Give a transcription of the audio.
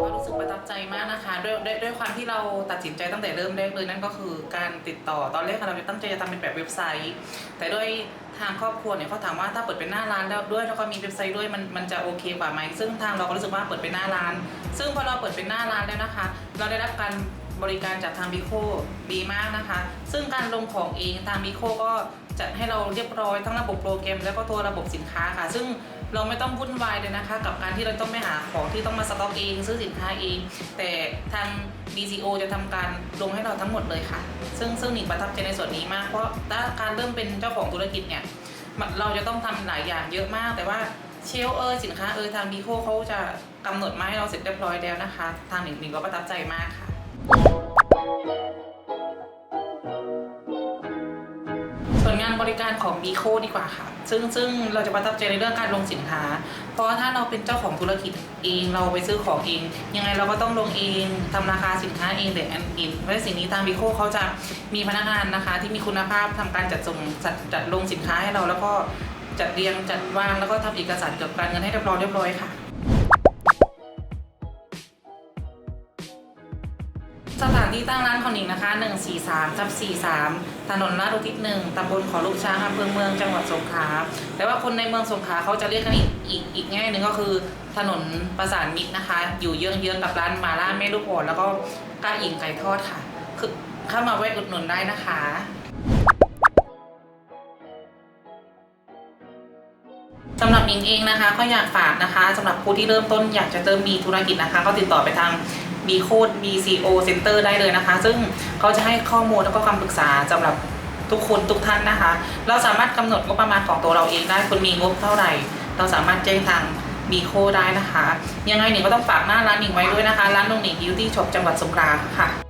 ก็รู้สึกประทับใจมากนะคะด้วยด้วยด้วยความที่เราตัดสินใจตั้งแต่เริ่มแรกเลยนั่นก็คือการติดต่อตอนแรกเราตั้งใจจะทำเป็นแบบเว็บไซต์ แต่ด้วยทางครอบครัวเนี่ยเขาถามว่าถ้าเปิดเป็นหน้าร้านแล้วด้วยแล้วก็มีเว็บไซต์ด้วยมันมันจะโอเคกว่าไหมซึ่งทางเราก็รู้สึกว่าเปิดเป็นหน้าร้าน ซึ่งพอเราเปิดเป็นหน้าร้านแล้วนะคะ เราได้รับการบริการจากทางบิโคดีมากนะคะ ซึ่งการลงของเองทางบิโคก็ จัดให้เราเรียบร้อยทั้งระบบโปรแกรม แล้วก็ตัวระบบสินค้าค่ะ ซึ่งเราไม่ต้องวุ่นวายเลยนะคะ กับการที่เราต้องไปหาของที่ต้องมาสต็อกเองซื้อสินค้าเอง แต่ทาง BCO จะทำการลงให้เราทั้งหมดเลยค่ะ ซึ่งซึ่งหนิงประทับใจในส่วนนี้มาก เพราะถ้าการเริ่มเป็นเจ้าของธุรกิจเนี่ยเราจะต้องทำหลายอย่างเยอะมาก แต่ว่าเชลเอยสินค้าเอยทางบีโคเขาจะกำหนดมาให้เราเสร็จเรียบร้อยแล้วนะคะ ทางหนิงหนิงก็ประทับใจมากค่ะ ริการของ b ีโคดีกว่าค่ะ ซึ่งซึ่งเราจะประทับใจในเรื่องการลงสินค้า เพราะว่าถ้าเราเป็นเจ้าของธุรกิจเองเราไปซื้อของเอง ยังไงเราก็ต้องลงเองทำราคาสินค้าเองแต่อันอินและสิ่งนี้ทาง b ีโคเขาจะมีพนักงานนะคะ ที่มีคุณภาพทำการจัดส่งจัดจัดลงสินค้าให้เราแล้วก็จัดเรียงจัดวางแล้วก็ทำเอกสารเกี่ยวกับการเงินให้เรียบร้อยเรียบร้อยค่ะ สถานที่ตั้งร้านของหนิงนะคะ143ทับ43 ถนนลาดอุทิศหนึ่งตำบลขอลูกช้างอำเภอเมืองจังหวัดสงขลา แต่ว่าคนในเมืองสงขลาเขาจะเรียกกันอีกอีกอีกง่หนึ่งก็คือถนนประสานมิตรนะคะ อยู่เยื้องๆกับร้านมาล่าแม่ลูกอ่อนแล้วก็ก้าอิงไก่ทอดค่ะ คือเข้ามาแวะอุดหนุนได้นะคะสำหรับหนิงเองนะคะก็อยากฝากนะคะสำหรับผู้ที่เริ่มต้นอยากจะเริ่มมีธุรกิจนะคะ ก็ติดต่อไปทาง B Code BCO Center ได้เลยนะคะ ซึ่งเขาจะให้ข้อมูลแล้วก็คำปรึกษาสำหรับทุกคนทุกท่านนะคะ เราสามารถกำหนดงบประมาณของตัวเราเองได้คุณมีงบเท่าไหร่ เราสามารถแจ้งทางมีโคได้นะคะ ยังไงหนิงก็ต้องฝากหน้าร้านหนิงไว้ด้วยนะคะ ร้านนงหนิงบิวตี้ช็อปจังหวัดสงขลาค่ะ